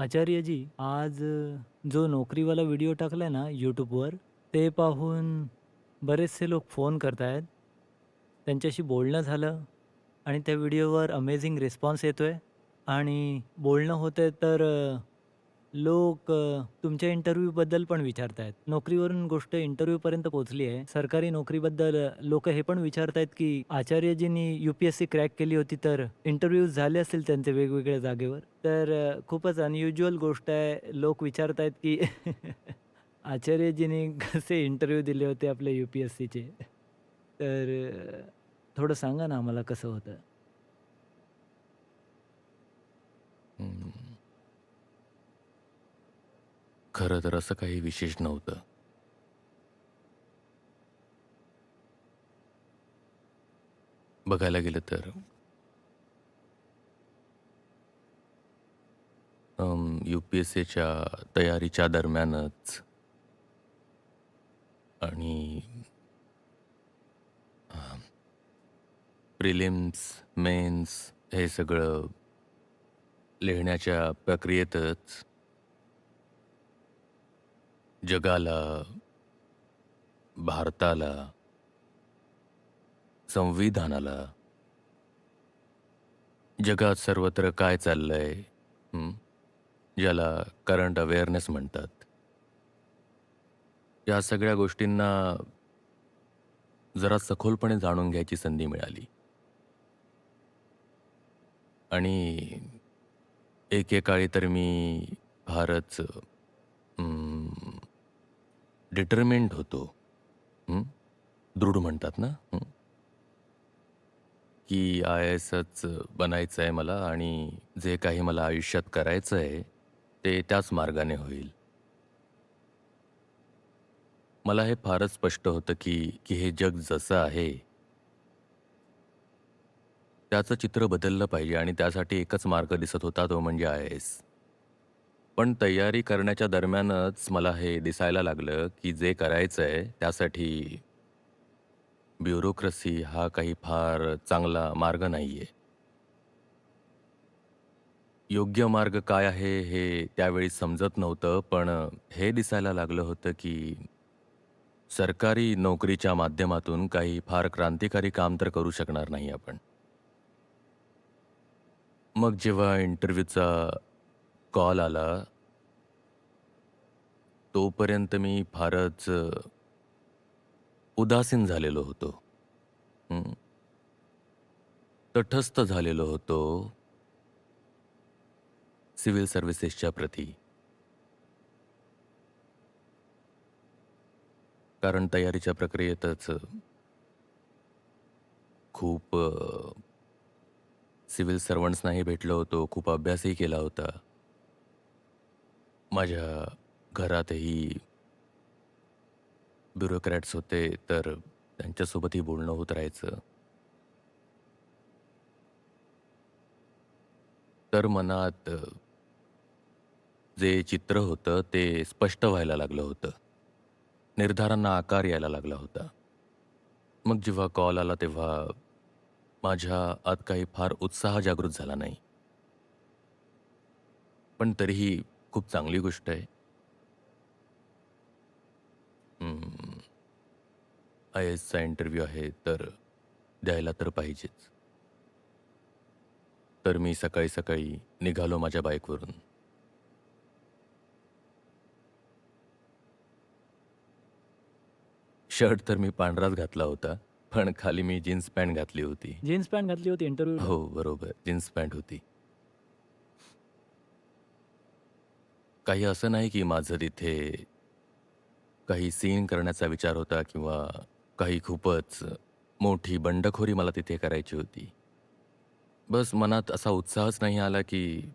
आचार्यजी, आज अ, जो नोकरीवाला व्हिडिओ टाकलाय ना YouTubeवर, ते पाहून बरेचसे लोक फोन करतायत. त्यांच्याशी बोलणं झालं आणि त्या व्हिडिओवर अमेझिंग रिस्पॉन्स येतोय आणि बोलणं होतंय तर अ, लोक अ, तुमच्या इंटरव्ह्यूबद्दल पण विचारतायत. नोकरीवरून गोष्ट इंटरव्ह्यूपर्यंत पोहोचली आहे. सरकारी नोकरीबद्दल अ, हे पण विचारतायत, की आचार्यजींनी यू-पी-एस-सी क्रॅक केली होती, तर इंटरव्ह्यूज झाले असतील त्यांचे वेगवेगळ्या जागेवर. तर अ, खूपच अनयुज्युअल गोष्ट आहे. लोक विचारतायत, की आचार्यजींनी कसे इंटरव्ह्यू दिले होते आपल्या यू-पी-एस-सीचे. तर अ, थोडं सांगा ना आम्हाला कसं होतं? हं. खरं तर असं काही विशेष नव्हतं. बघायला गेलं तर. यू-पी-एस-सीच्या तयारीच्या दरम्यानच. आणि प्रिलिम्स, मेन्स हे सगळं लिहिण्याच्या प्रक्रियेतच. जगाला, भारताला, संविधानाला जगात सर्वत्र काय चाललंय, हं, ज्याला करंट अवेअरनेस म्हणतात. या सगळ्या गोष्टींना जरा सखोलपणे जाणून घ्यायची संधी मिळाली. आणि एकेकाळी तर मी फारच अं, डिटर्मेंट होतो. दृढ म्हणतात ना, की आय-ए-एसच बनायचं आहे मला आणि जे काही मला आयुष्यात करायचं आहे, ते त्याच मार्गाने होईल. मला हे फारच स्पष्ट होतं, की की हे जग जसं आहे त्याचं चित्र बदललं पाहिजे आणि त्यासाठी एकच मार्ग दिसत होता, तो म्हणजे आय-ए-एस. पण तयारी करण्याच्या दरम्यानच मला हे दिसायला लागलं, की जे करायचं आहे त्यासाठी ब्युरोक्रसी हा काही फार चांगला मार्ग नाही आहे योग्य मार्ग काय आहे हे त्यावेळी समजत नव्हतं, पण हे दिसायला लागलं होतं, की सरकारी नोकरीच्या माध्यमातून काही फार क्रांतिकारी काम तर करू शकणार नाही आपण. मग जेव्हा इंटरव्ह्यूचा कॉल आला तोपर्यंत मी फारच अ, उदासीन झालेलो होतो. हं. तटस्थ झालेलो होतो. सिव्हिल सर्व्हिसेसच्या प्रती. कारण तयारीच्या प्रक्रियेतच अ खूप अ, सिव्हिल सर्व्हंट्सनाही भेटलो होतो, खूप अभ्यासही केला होता. माझ्या घरातही ब्युरोक्रॅट्स होते, तर त्यांच्यासोबतही बोलणं होत राहायचं. तर मनात अ, जे चित्र होतं ते स्पष्ट व्हायला लागलं होतं. निर्धारांना आकार यायला लागला होता. मग जेव्हा कॉल आला तेव्हा माझ्या आत काही फार उत्साह जागृत झाला नाही. पण तरीही खूप चांगली गोष्ट आहे. हं. आय-ए-एसचा इंटरव्ह्यू आहे, तर द्यायला तर पाहिजेच. तर मी सकाळी-सकाळी निघालो माझ्या बाईकवरून. शर्ट तर मी पांढराच घातला होता, पण खाली मी जीन्स पॅन्ट घातली होती. जीन्स पॅन्ट घातली होती इंटरव्ह्यूला? हो, बरोबर. जीन्स पॅन्ट होती. काही असं नाही की माझं तिथे काही सीन करण्याचा विचार होता किंवा काही खूपच मोठी बंडखोरी मला तिथे करायची होती. बस मनात असा उत्साहच नाही आला की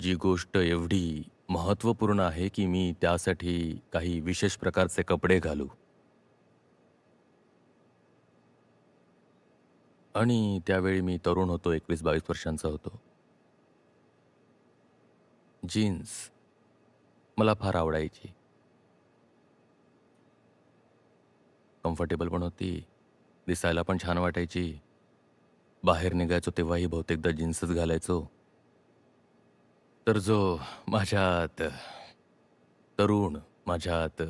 जी गोष्ट एवढी महत्त्वपूर्ण आहे की मी त्यासाठी काही विशेष प्रकारचे कपडे घालू. आणि त्यावेळी मी तरुण होतो, 21-22 वर्षांचा होतो. जीन्स मला फार आवडायची. कम्फर्टेबल पण होती, दिसायला पण छान वाटायची. बाहेर निघायचो तेव्हाही बहुतेकदा जीन्सच घालायचो. तर जो माझ्यात तरुण माझ्यात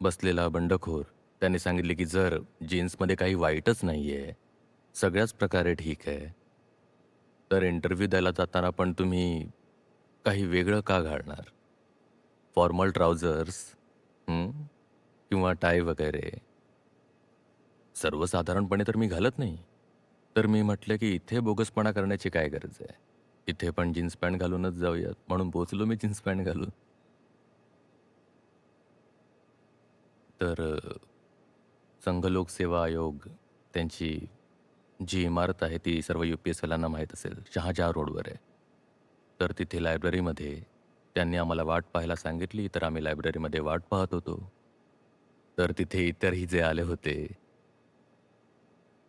बसलेला बंडखोर त्याने सांगितले की जर जीन्समध्ये काही वाईटच नाही आहे सगळ्याच प्रकारे ठीक आहे तर इंटरव्ह्यू द्यायला जाताना पण तुम्ही काही वेगळं का घालणार फॉर्मल ट्राउजर्स हं? किंवा टाय वगैरे? सर्वसाधारणपणे तर मी घालत नाही. तर मी म्हटलं की इथे बोगसपणा करण्याची काय गरज आहे? इथे पण जीन्स पॅन्ट घालूनच जाऊयात. म्हणून पोचलो मी जीन्स पॅन्ट घालून. तर अ, संघ लोकसेवा आयोग त्यांची जी इमारत आहे ती सर्व यू पी एस एलांना माहीत असेल. शहाजहा रोडवर आहे. तर तिथे लायब्ररीमध्ये त्यांनी आम्हाला वाट पाहायला सांगितली तर आम्ही लायब्ररीमध्ये वाट पाहत होतो. तर तिथे इतरही जे आले होते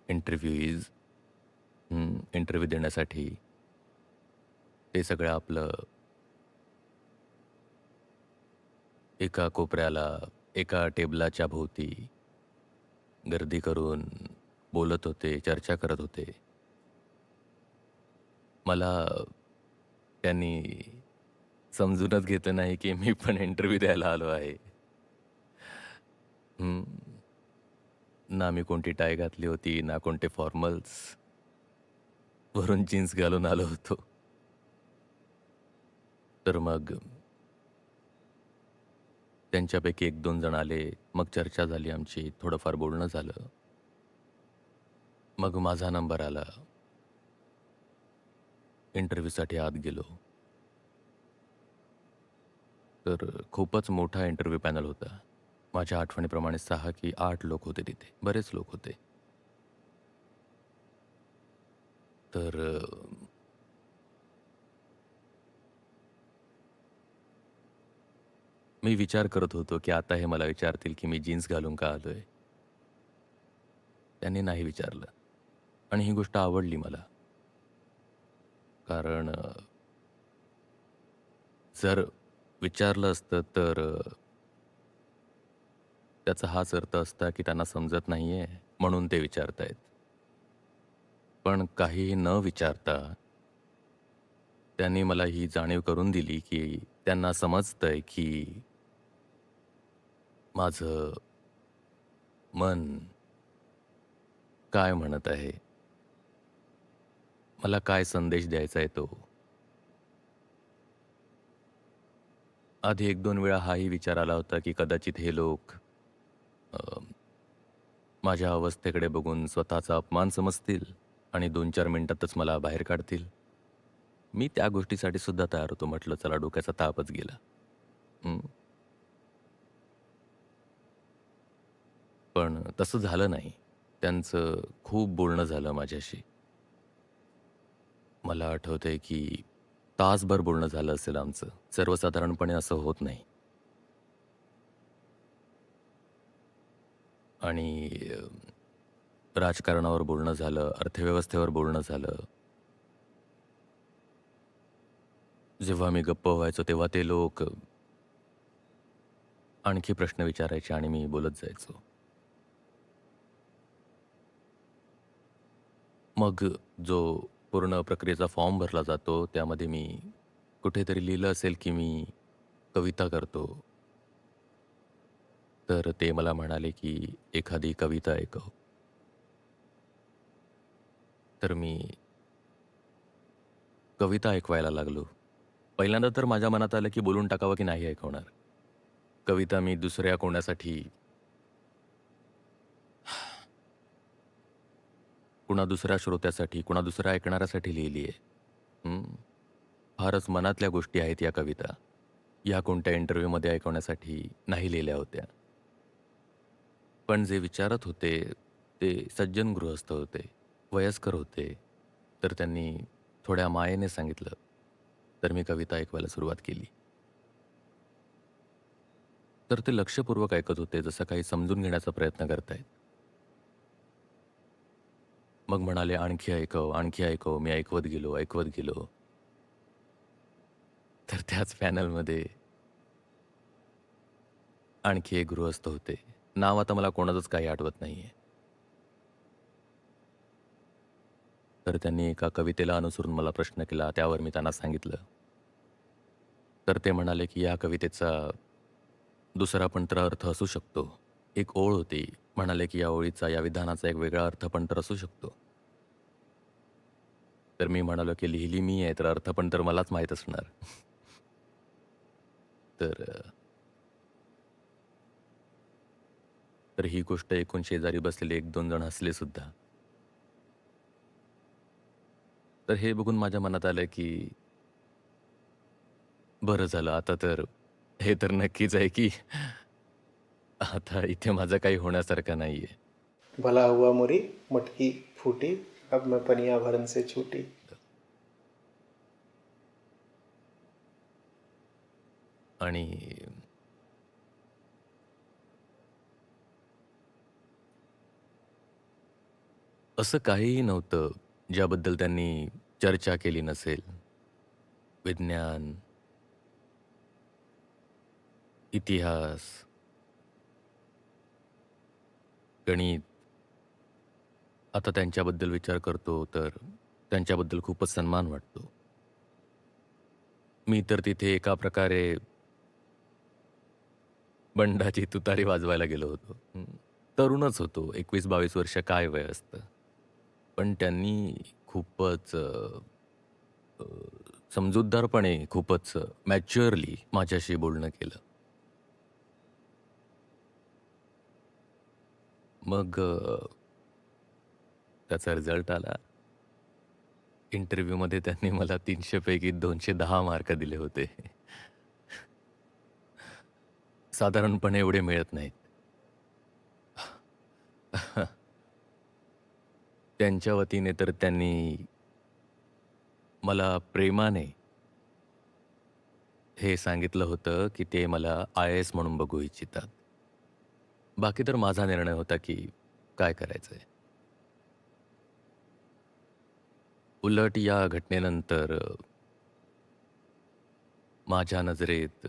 इंटरव्ह्यूज इंटरव्ह्यू देण्यासाठी ते सगळं आपलं एका कोपऱ्याला एका टेबलाच्या भोवती गर्दी करून बोलत होते चर्चा करत होते. मला त्यांनी समजूनच घेतलं नाही की मी पण इंटरव्ह्यू द्यायला आलो आहे. हं. ना मी कोणती टाय घातली होती ना कोणते फॉर्मल्स वरून जीन्स घालून आलो होतो. तर मग त्यांच्यापैकी एक दोन जण आले मग चर्चा झाली आमची थोडंफार बोलणं झालं. मग माझा नंबर आला. इंटरव्ह्यूसाठी आत गेलो. तर खूपच मोठा इंटरव्ह्यू पॅनल होता. माझ्या आठवणीप्रमाणे सहा की आठ लोक होते तिथे. बरेच लोक होते. तर अ, मी विचार करत होतो की आता हे मला विचारतील की मी जीन्स घालून का आलोय? त्यांनी नाही विचारलं. आणि ही गोष्ट आवडली मला. कारण अ, जर विचारलं असतं तर अ, त्याचा हाच अर्थ असता की त्यांना समजत नाहीये म्हणून ते विचारतायत. पण काहीही न विचारता त्यांनी मला ही जाणीव करून दिली की त्यांना समजतंय की माझं मन काय म्हणत आहे? मला काय संदेश द्यायचा आहे तो? आधी एक दोन वेळा हाही विचार आला होता की कदाचित हे लोक अ, माझ्या अवस्थेकडे बघून स्वतःचा अपमान समजतील आणि दोन चार मिनिटातच मला बाहेर काढतील. मी त्या गोष्टीसाठी सुद्धा तयार होतो म्हटलं चला डोक्याचा तापच गेला. हं. पण तसं झालं नाही. त्यांचं खूप बोलणं झालं माझ्याशी. मला आठवतंय की तासभर बोलणं झालं असेल आमचं. सर्वसाधारणपणे असं होत नाही. आणि राजकारणावर बोलणं झालं अर्थव्यवस्थेवर बोलणं झालं. जेव्हा मी गप्प व्हायचो तेव्हा ते लोक आणखी प्रश्न विचारायचे आणि मी बोलत जायचो. मग जो पूर्ण प्रक्रियेचा फॉर्म भरला जातो. त्यामध्ये मी कुठेतरी लिहिलं असेल की मी कविता करतो. तर ते मला म्हणाले की एखादी कविता ऐकव. तर मी कविता ऐकवायला लागलो. पहिल्यांदा तर माझ्या मनात आलं की बोलून टाकावं की नाही ऐकवणार. कविता मी दुसऱ्या कोणासाठी कुणा दुसऱ्या श्रोत्यासाठी कुणा दुसऱ्या ऐकणाऱ्यासाठी लिहिली आहे? फारच मनातल्या गोष्टी आहेत या कविता. या कोणत्या इंटरव्ह्यूमध्ये ऐकवण्यासाठी नाही लिहिल्या होत्या. पण जे विचारत होते ते सज्जन गृहस्थ होते वयस्कर होते तर त्यांनी थोड्या मायेने सांगितलं. तर मी कविता ऐकवायला सुरुवात केली. तर ते लक्षपूर्वक ऐकत होते जसं काही समजून घेण्याचा प्रयत्न करतायत. मग म्हणाले आणखी ऐकव आणखी ऐकव मी ऐकवत गेलो ऐकवत गेलो. तर त्याच पॅनलमध्ये आणखी एक गृहस्थ होते. नाव आता मला कोणाचंच काही आठवत नाहीये. तर त्यांनी एका कवितेला अनुसरून मला प्रश्न केला त्यावर मी त्यांना सांगितलं. तर ते म्हणाले की या कवितेचा दुसरा पण तर अर्थ असू शकतो. एक ओळ होती. म्हणाले की या ओळीचा या विधानाचा एक वेगळा अर्थपंटर तर असू शकतो. तर मी म्हणालो की लिहिली मी आहे तर अर्थ पण तर मलाच माहीत असणार. तर तर ही गोष्ट एकूण शेजारी बसलेले एक दोन जण हसले सुद्धा. तर हे बघून माझ्या मनात आलं की बरं झालं. आता तर हे तर नक्कीच आहे की आता इथे माझं काही होण्यासारखं नाहीये. भला हुआ मुरी मटकी फूटी अब मैं पनिया भरन से छूटी. आणि असं काहीही नव्हतं ज्याबद्दल त्यांनी चर्चा केली नसेल. विज्ञान इतिहास गणित. आता त्यांच्याबद्दल विचार करतो तर त्यांच्याबद्दल खूपच सन्मान वाटतो. मी तर तिथे एका प्रकारे बंडाची तुतारी वाजवायला गेलो होतो. तरुणच होतो एकवीस बावीस वर्ष काय वय असतं. पण त्यांनी खूपच समजूतदारपणे खूपच मॅच्युअरली माझ्याशी बोलणं केलं. मग अ, त्याचा रिझल्ट आला. इंटरव्ह्यूमध्ये त्यांनी मला तीनशेपैकी दोनशे दहा मार्क दिले होते. साधारणपणे एवढे मिळत नाहीत. त्यांच्या वतीने तर त्यांनी मला प्रेमाने हे सांगितलं होतं की ते मला आय एस म्हणून बघू इच्छितात. बाकी तर माझा निर्णय होता की काय करायचं आहे उलट या घटनेनंतर अ, माझ्या नजरेत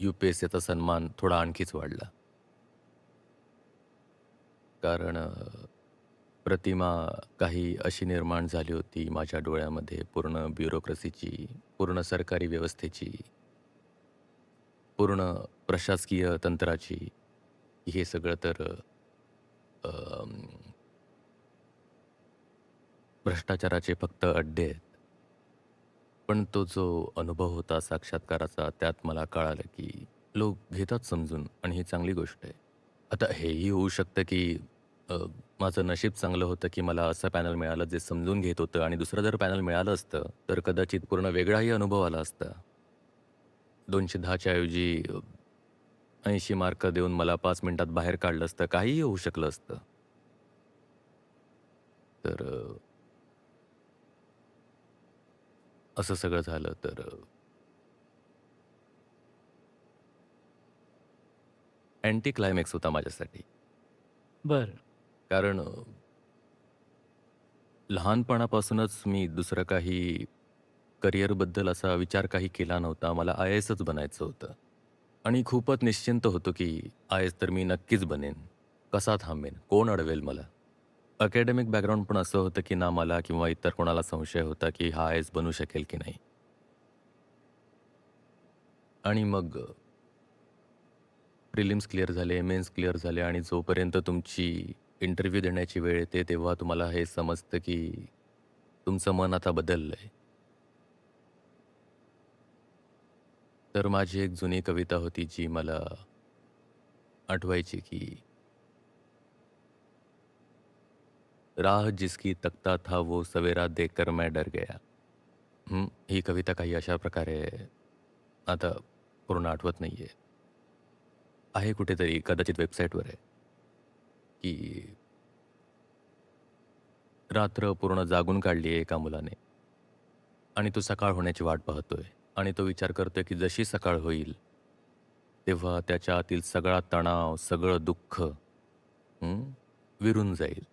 यू पी एस सीचा सन्मान थोडा आणखीच वाढला. कारण अ, प्रतिमा काही अशी निर्माण झाली होती माझ्या डोळ्यामध्ये पूर्ण ब्युरोक्रसीची पूर्ण सरकारी व्यवस्थेची पूर्ण प्रशासकीय तंत्राची हे सगळं तर अ, अम, भ्रष्टाचाराचे फक्त अड्डे आहेत. पण तो जो अनुभव होता साक्षात्काराचा त्यात मला कळालं की लोक घेतात समजून आणि ही चांगली गोष्ट आहे. आता हेही होऊ शकतं की अ, माझं नशीब चांगलं होतं की मला असं पॅनल मिळालं जे समजून घेत होतं आणि दुसरं जर पॅनल मिळालं असतं तर कदाचित पूर्ण वेगळाही अनुभव आला असता. दोनशे दहाच्या ऐवजी ऐंशी मार्क देऊन मला पाच मिनिटात बाहेर काढलं असतं काहीही होऊ शकलं असतं. तर असं सगळं झालं तर अँटी क्लायमॅक्स होता माझ्यासाठी. बरं. कारण लहानपणापासूनच मी दुसरं काही करिअरबद्दल असा विचार काही केला नव्हता. मला आय एसच बनायचं होतं. आणि खूपच निश्चिंत होतो की आयज तर मी नक्कीच बनेन. कसा थांबेन? कोण अडवेल मला? अकॅडमिक बॅकग्राऊंड पण असं होतं की ना मला किंवा इतर कोणाला संशय होता की हा आयज बनू शकेल की नाही. आणि मग प्रिलिम्स क्लिअर झाले मेन्स क्लिअर झाले आणि जोपर्यंत तुमची इंटरव्ह्यू देण्याची वेळ येते तेव्हा तुम्हाला हे समजतं की तुमचं मन आता बदललं आहे तर माझी एक जुनी कविता होती जी मला आठवायची की राह जिसकी तकता था वो सवेरा देखकर मैं डर गया। ही कविता काही अशा प्रकारे आता पूर्ण आठवत नाही आहे आहे कुठेतरी कदाचित वेबसाईटवर आहे. की रात्र पूर्ण जागून काढली आहे एका मुलाने. आणि तो सकाळ होण्याची वाट पाहतोय. आणि तो विचार करतोय की जशी सकाळ होईल तेव्हा त्याच्या आतील सगळा तणाव सगळं दुःख विरून जाईल.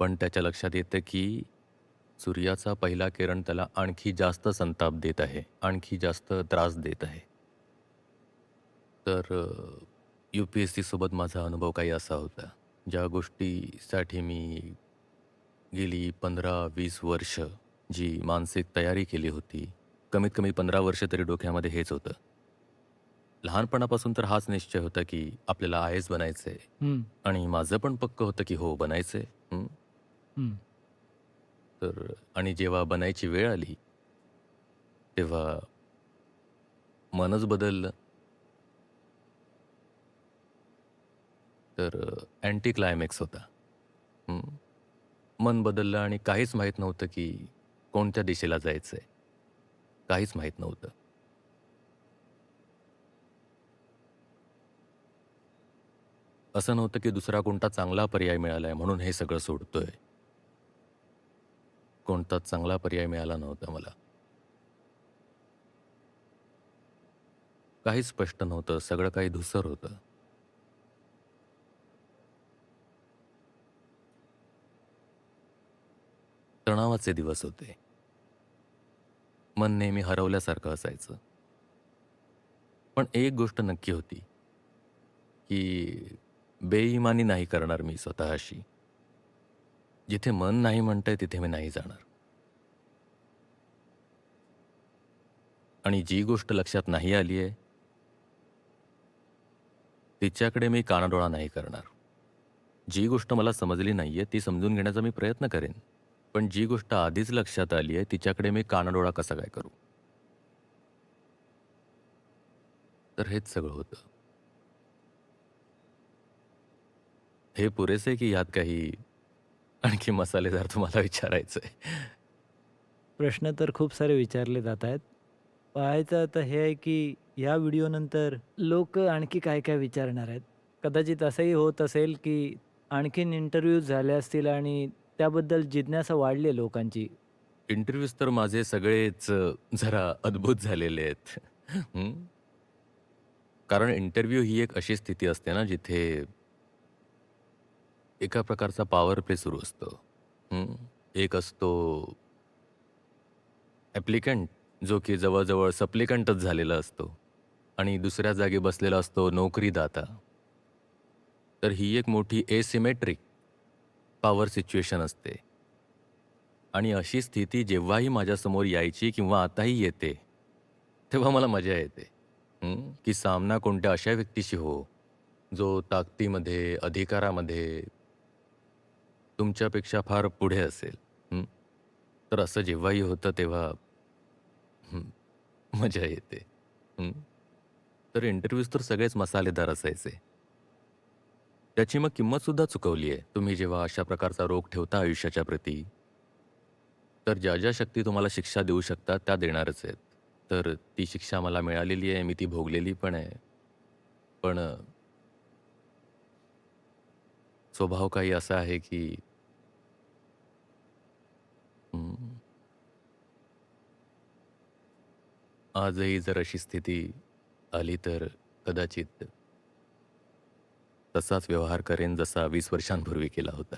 पण त्याच्या लक्षात येतं की सूर्याचा पहिला किरण त्याला आणखी जास्त संताप देत आहे आणखी जास्त त्रास देत आहे. तर यू पी एस सीसोबत माझा अनुभव काही असा होता. ज्या गोष्टीसाठी मी गेली पंधरा वीस वर्ष जी मानसिक तयारी केली होती कमीत कमी पंधरा वर्ष तरी डोक्यामध्ये हेच होतं. लहानपणापासून तर हाच निश्चय होता की आपल्याला आय एस बनायचं आहे आणि माझं पण पक्क होतं की हो बनायचं आहे. तर आणि जेव्हा बनायची वेळ आली तेव्हा मनच बदललं. तर अँटी क्लायमॅक्स होता. हं. मन बदललं आणि काहीच माहीत नव्हतं की कोणत्या दिशेला जायचं आहे काहीच माहीत नव्हतं. असं नव्हतं की दुसरा कोणता चांगला पर्याय मिळालाय म्हणून हे सगळं सोडतोय. कोणताच चांगला पर्याय मिळाला नव्हता मला. काहीच स्पष्ट नव्हतं सगळं काही धुसर होतं. तणावाचे दिवस होते. मन नेहमी हरवल्यासारखं असायचं. पण एक गोष्ट नक्की होती की बेईमानी नाही करणार मी स्वतःशी. जिथे मन नाही म्हणतंय तिथे मी नाही जाणार. आणि जी गोष्ट लक्षात नाही आली आहे तिच्याकडे मी कानाडोळा नाही करणार. जी गोष्ट मला समजली नाहीये ती समजून घेण्याचा मी प्रयत्न करेन. पण जी गोष्ट आधीच लक्षात आली आहे तिच्याकडे मी कानाडोळा कसा काय करू? तर हेच सगळं होतं. हे पुरेसे की यात काही आणखी मसालेदार तुम्हाला विचारायचं आहे प्रश्न तर खूप सारे विचारले जात आहेत. पाहायचं आता हे आहे की या व्हिडिओनंतर लोक आणखी काय काय विचारणार आहेत? कदाचित असंही होत असेल की आणखीन इंटरव्ह्यूज झाले असतील आणि त्याबद्दल जिज्ञासा वाढली लोकांची. इंटरव्ह्यूज तर माझे सगळेच अ, जरा अद्भुत झालेले आहेत. हं? कारण इंटरव्ह्यू ही एक अशी स्थिती असते ना जिथे एका प्रकारचा पॉवर प्ले सुरू असतो. हं? एक असतो ॲप्लिकंट जो की जवळजवळ सप्लिकंटच झालेला असतो. आणि दुसऱ्या जागी बसलेला असतो नोकरीदाता. तर ही एक मोठी एसिमेट्रिक पॉवर सिच्युएशन असते. आणि अशी स्थिती जेव्हाही माझ्यासमोर यायची किंवा आताही येते तेव्हा मला मजा येते. की सामना कोणत्या अशा व्यक्तीशी हो जो ताकदीमध्ये अधिकारामध्ये तुमच्यापेक्षा फार पुढे असेल. तर असं जेव्हाही होतं तेव्हा मजा येते. तर इंटरव्ह्यूज तर सगळेच मसालेदार असायचे. त्याची मग किंमतसुद्धा चुकवली आहे. तुम्ही जेव्हा अशा प्रकारचा रोग ठेवता आयुष्याच्या प्रती तर ज्या ज्या शक्ती तुम्हाला शिक्षा देऊ शकतात त्या देणारच आहेत. तर ती शिक्षा मला मिळालेली आहे मी ती भोगलेली पण आहे. पण स्वभाव काही असा आहे की आजही जर अशी स्थिती आली तर कदाचित तसाच व्यवहार करेन जसा वीस वर्षांपूर्वी केला होता.